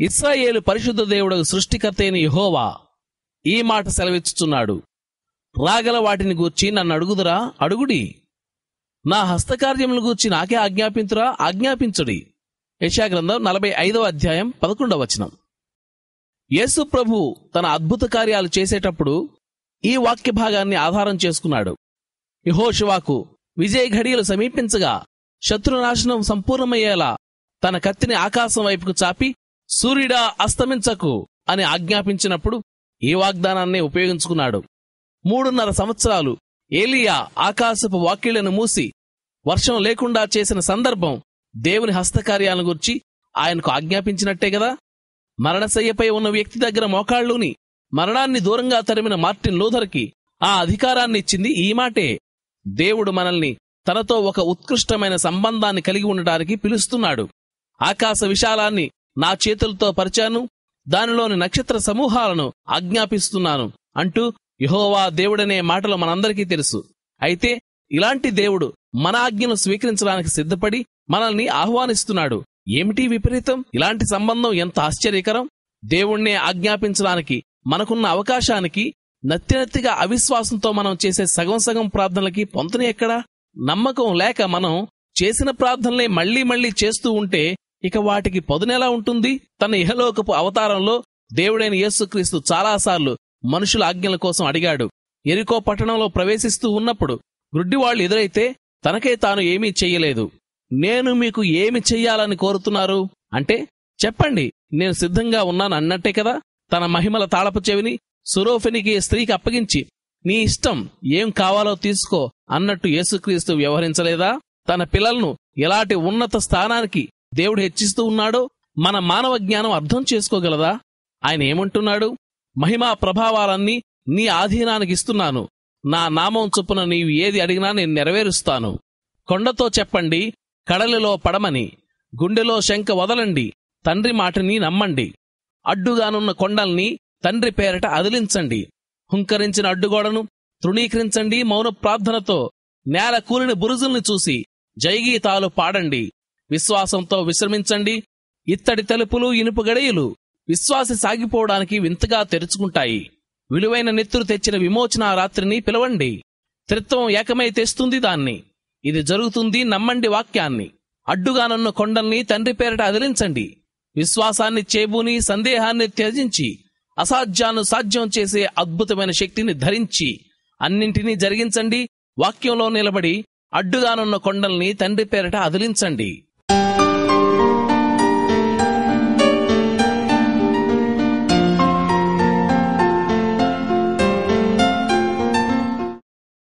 ఇస్రాయేలు పరిశుద్ధ దేవుడు సృష్టికర్త అయిన ఈ మాట సెలవిచ్చుచున్నాడు. రాగల వాటిని గూర్చి నన్ను అడుగుదురా? అడుగుడి. నా హస్తకార్యములను గూర్చి నాకే ఆజ్ఞాపించురా ఆజ్ఞాపించుడి. యశాగ్రంథం నలభై ఐదవ అధ్యాయం పదకొండవ వచనం. యేసు ప్రభు తన అద్భుత కార్యాలు చేసేటప్పుడు ఈ వాక్య భాగాన్ని ఆధారం చేసుకున్నాడు. యహోశివాకు విజయ ఘడియలు సమీపించగా శత్రునాశనం సంపూర్ణమయ్యేలా తన కత్తిని ఆకాశం వైపుకు చాపి సూర్యుడా అస్తమించకు అని ఆజ్ఞాపించినప్పుడు ఈ వాగ్దానాన్ని ఉపయోగించుకున్నాడు. మూడున్నర సంవత్సరాలు ఏలియా ఆకాశపు వాకిళ్ళను మూసి వర్షం లేకుండా చేసిన సందర్భం దేవుని హస్తకార్యాలను గురించి ఆయనకు ఆజ్ఞాపించినట్టే కదా మరణశయ్యపై ఉన్న వ్యక్తి దగ్గర మోకాళ్ళుని మరణాన్ని దూరంగా తరిమిన మార్టిన్ లూథర్కి ఆ అధికారాన్ని ఇచ్చింది ఈ మాటే. దేవుడు మనల్ని తనతో ఒక ఉత్కృష్టమైన సంబంధాన్ని కలిగి ఉండటానికి పిలుస్తున్నాడు. ఆకాశ విశాలాన్ని నా చేతులతో పరిచాను దానిలోని నక్షత్ర సమూహాలను ఆజ్ఞాపిస్తున్నాను అంటూ యహోవా దేవుడనే మాటలు మనందరికీ తెలుసు. అయితే ఇలాంటి దేవుడు మన ఆజ్ఞను స్వీకరించడానికి సిద్ధపడి మనల్ని ఆహ్వానిస్తున్నాడు. ఏమిటి విపరీతం? ఇలాంటి సంబంధం ఎంత ఆశ్చర్యకరం? దేవుణ్ణే ఆజ్ఞాపించడానికి మనకున్న అవకాశానికి నత్తినత్తిగా అవిశ్వాసంతో మనం చేసే సగం సగం ప్రార్థనలకి పొంతని ఎక్కడా? నమ్మకం లేక మనం చేసిన ప్రార్థనలే మళ్ళీ మళ్ళీ చేస్తూ ఉంటే ఇక వాటికి పదునెలా ఉంటుంది? తన ఇహలోకపు అవతారంలో దేవుడైన యేసుక్రీస్తు చాలాసార్లు మనుషుల ఆజ్ఞల కోసం అడిగాడు. ఎరికో పట్టణంలో ప్రవేశిస్తూ ఉన్నప్పుడు గుడ్డివాళ్ళు ఎదురైతే తనకే తాను ఏమీ చెయ్యలేదు నేను మీకు ఏమి చెయ్యాలని కోరుతున్నారు? అంటే చెప్పండి నేను సిద్ధంగా ఉన్నాను అన్నట్టే కదా? తన మహిమల తాళపు చెవిని సురోఫెనికి స్త్రీకి అప్పగించి నీ ఇష్టం ఏం కావాలో తీసుకో అన్నట్టు యేసుక్రీస్తు వ్యవహరించలేదా? తన పిల్లలను ఎలాంటి ఉన్నత స్థానానికి దేవుడు హెచ్చిస్తూ ఉన్నాడో మన మానవ జ్ఞానం అర్థం చేసుకోగలదా? ఆయన ఏమంటున్నాడు? మహిమా ప్రభావాలన్నీ నీ ఆధీనానికి ఇస్తున్నాను. నా నామం చొప్పున నీవు ఏది అడిగినా నేను నెరవేరుస్తాను. కొండతో చెప్పండి కడలిలో పడమని గుండెలో శంక వదలండి తండ్రి మాటని నమ్మండి. అడ్డుగానున్న కొండల్ని తండ్రి పేరట అదిలించండి. హుంకరించిన అడ్డుగోడను తృణీకరించండి మౌన ప్రార్థనతో. నేల కూలిన బురుజుల్ని చూసి జైగీతాలు పాడండి. విశ్వాసంతో విశ్రమించండి. ఇత్తడి తలుపులు ఇనుపు గడియలు విశ్వాసి సాగిపోవడానికి వింతగా తెరుచుకుంటాయి. విలువైన నెత్తురు తెచ్చిన విమోచన రాత్రిని పిలవండి. త్రిత్వం ఏకమై తెస్తుంది దాన్ని. ఇది జరుగుతుంది నమ్మండి వాక్యాన్ని. అడ్డుగానున్న కొండల్ని తండ్రి పేరట అదిలించండి. విశ్వాసాన్ని చేబూని సందేహాన్ని త్యజించి అసాధ్యాన్ని సాధ్యం చేసే అద్భుతమైన శక్తిని ధరించి అన్నింటినీ జరిగించండి. వాక్యంలో నిలబడి అడ్డుగానున్న కొండల్ని తండ్రి పేరట అదిలించండి.